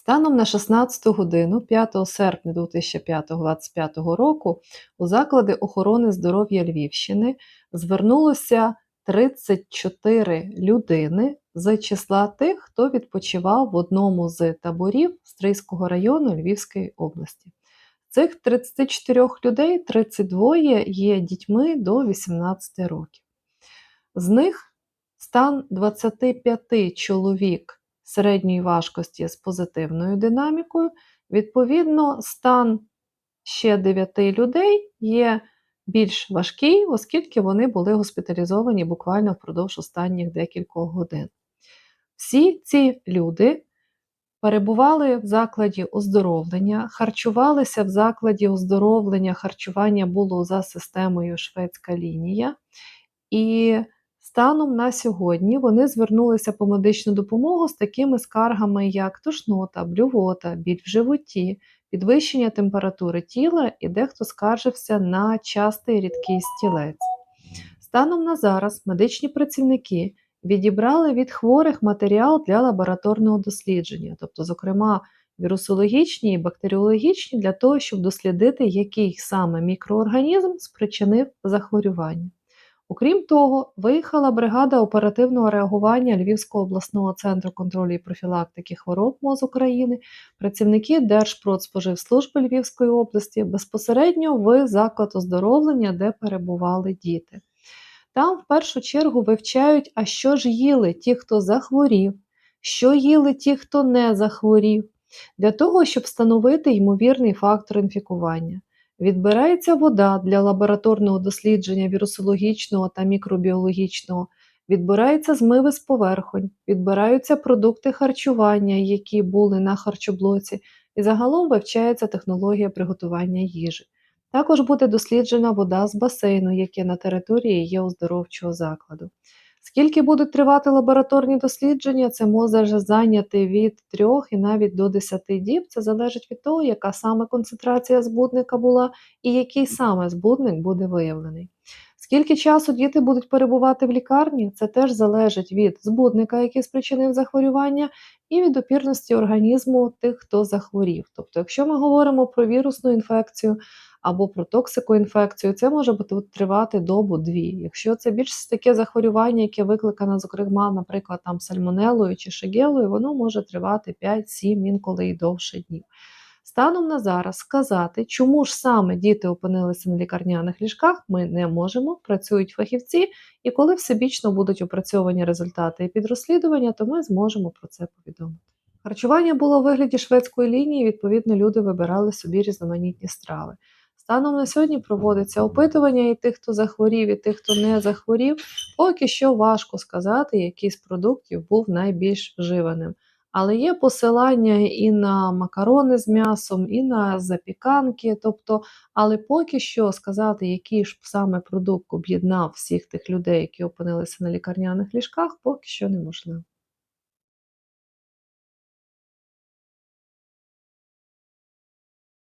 Станом на 16 годину 5 серпня 2025 року у заклади охорони здоров'я Львівщини звернулося 34 людини з числа тих, хто відпочивав в одному з таборів Стрийського району Львівської області. Цих 34 людей 32 є дітьми до 18 років. З них стан 25 чоловік середньої важкості з позитивною динамікою. Відповідно, стан ще 9 людей є більш важкий, оскільки вони були госпіталізовані буквально впродовж останніх декількох годин. Всі ці люди перебували в закладі оздоровлення, харчувалися в закладі оздоровлення, харчування було за системою шведська лінія. І станом на сьогодні вони звернулися по медичну допомогу з такими скаргами, як тошнота, блювота, біль в животі, підвищення температури тіла і дехто скаржився на частий рідкий стілець. Станом на зараз медичні працівники відібрали від хворих матеріал для лабораторного дослідження, тобто, зокрема, вірусологічні і бактеріологічні, для того, щоб дослідити, який саме мікроорганізм спричинив захворювання. Окрім того, виїхала бригада оперативного реагування Львівського обласного центру контролю і профілактики хвороб МОЗ України, працівники Держпродспоживслужби Львівської області безпосередньо в заклад оздоровлення, де перебували діти. Там в першу чергу вивчають, а що ж їли ті, хто захворів, що їли ті, хто не захворів, для того, щоб встановити ймовірний фактор інфікування. Відбирається вода для лабораторного дослідження вірусологічного та мікробіологічного, відбираються змиви з поверхонь, відбираються продукти харчування, які були на харчоблоці, і загалом вивчається технологія приготування їжі. Також буде досліджена вода з басейну, яке на території є оздоровчого закладу. Скільки будуть тривати лабораторні дослідження, це може зайняти від 3 і навіть до 10 діб. Це залежить від того, яка саме концентрація збудника була і який саме збудник буде виявлений. Скільки часу діти будуть перебувати в лікарні, це теж залежить від збудника, який спричинив захворювання, і від опірності організму тих, хто захворів. Тобто, якщо ми говоримо про вірусну інфекцію, або про токсикоінфекцію, це може бути тривати добу-дві. Якщо це більш таке захворювання, яке викликане, зокрема, наприклад, там сальмонелою чи шегелою, воно може тривати 5-7, інколи і довше днів. Станом на зараз сказати, чому ж саме діти опинилися на лікарняних ліжках, ми не можемо, працюють фахівці, і коли всебічно будуть опрацьовані результати і підрозслідування, то ми зможемо про це повідомити. Харчування було у вигляді шведської лінії, відповідно, люди вибирали собі різноманітні страви. Станом на сьогодні проводиться опитування і тих, хто захворів, і тих, хто не захворів. Поки що важко сказати, який з продуктів був найбільш вживаним. Але є посилання і на макарони з м'ясом, і на запіканки. Тобто, але поки що сказати, який ж саме продукт об'єднав всіх тих людей, які опинилися на лікарняних ліжках, поки що неможливо.